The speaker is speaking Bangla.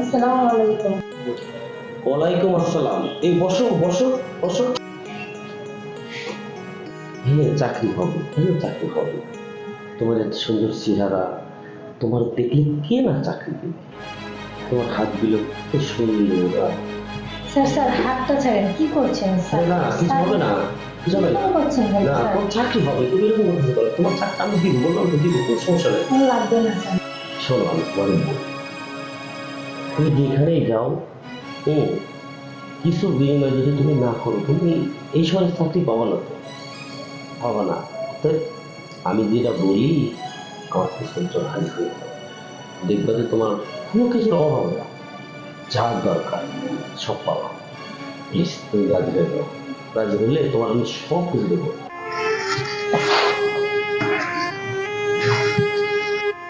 আসসালামু আলাইকুম। ওয়ালাইকুম আসসালাম। এই বসো বসো বসো। হ্যাঁ চাকরি হবে হ্যাঁ চাকরি হবে। তোমার এত সুন্দর চেহারা তোমার দেখলে কে না চাকরি দেবে? তোমার হাতগুলো সুন্দর। স্যার স্যার হাতটা ছাড়েন। কি করছেন স্যার? না কিছু হবে না। কিছু হবে না তোমার চাকরি হবে তুমি এরকম করতে পারো তোমার চাকরি আমি দিব বললাম দিব কোনো সমস্যা নেই। লাগবে না স্যার। শোনো আমি তোমার। তুমি যেখানেই যাও? ও, কিছু বিনিময় যদি তুমি না করো, তুমি এই সময় চাকরি পাবো না তো। পাবো না। আমি যেটা বলি, আমার পিছনে হাজির হয়ে দেখবে যে তোমার কোনো কিছুর অভাব না। যা দরকার, সব পাবা। প্লিজ তুমি রাজি হয়ে যাও। রাজি হলে তোমার আমি সব কিছু দেবো।